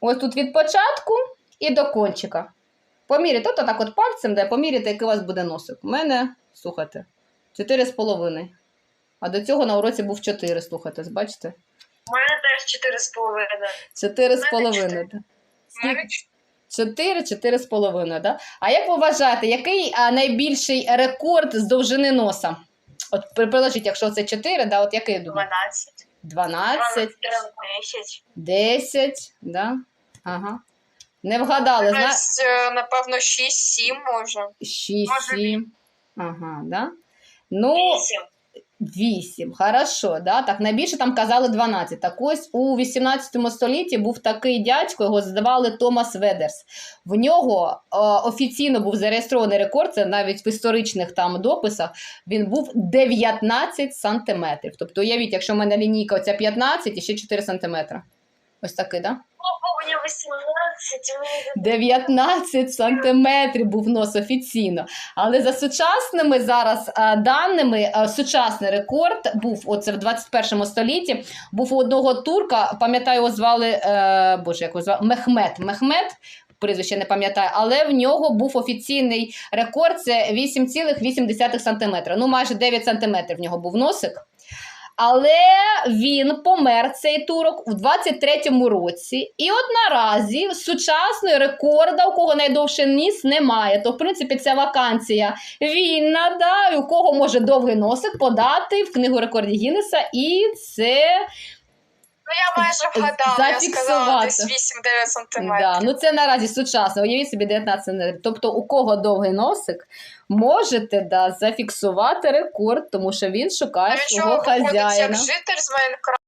Ось тут від початку і до кончика. Поміряйте, от так от пальцем, де поміряйте, який у вас буде носик. У мене, слухайте, 4,5. А до цього на уроці був 4, слухайте, бачите? У мене теж чотири з половиною. 4,5. да. У мене Чотири, чотири з половиною, да? А як ви вважаєте, який найбільший рекорд з довжини носа? От при- приложіть, якщо це 4, да, от який думаєте? 12. 12, 10. 10, да? Ага. Не вгадали, зна... Десь, е, напевно, 6-7 може. 6-7. Ага, да? Ну, 8. 8, хорошо, да? так найбільше там казали 12. Так ось у 18 столітті був такий дядько, його звали Томас Ведерс. В нього е, офіційно був зареєстрований рекорд, це навіть в історичних там дописах, він був 19 сантиметрів. Тобто, уявіть, якщо в мене лінійка оця 15 і ще 4 сантиметри. Ось такий, да? Мені 18. мені 19 сантиметрів був нос офіційно. Але за сучасними зараз даними, сучасний рекорд був оце в 21 столітті. Був у одного турка, пам'ятаю, його звали е, Боже, як його звали Мехмед. Мехмед. Прізвище не пам'ятаю, але в нього був офіційний рекорд це 8,8 см. Ну, майже 9 см в нього був носик. Але він помер цей турок у 23-му році. І от наразі сучасної рекорда, у кого найдовший ніс, немає. То, в принципі, ця вакансія вільна, да, у кого може довгий носик подати в книгу рекордів Гіннеса. І це майже вгадала, я сказала десь 8-9 сантиметрів. Да, ну це наразі сучасно. Уявіть собі 19 сантиметрів. Тобто, у кого довгий носик, можете да, зафіксувати рекорд, тому що він шукає свого хазяїна. як житель з Майнкрафту?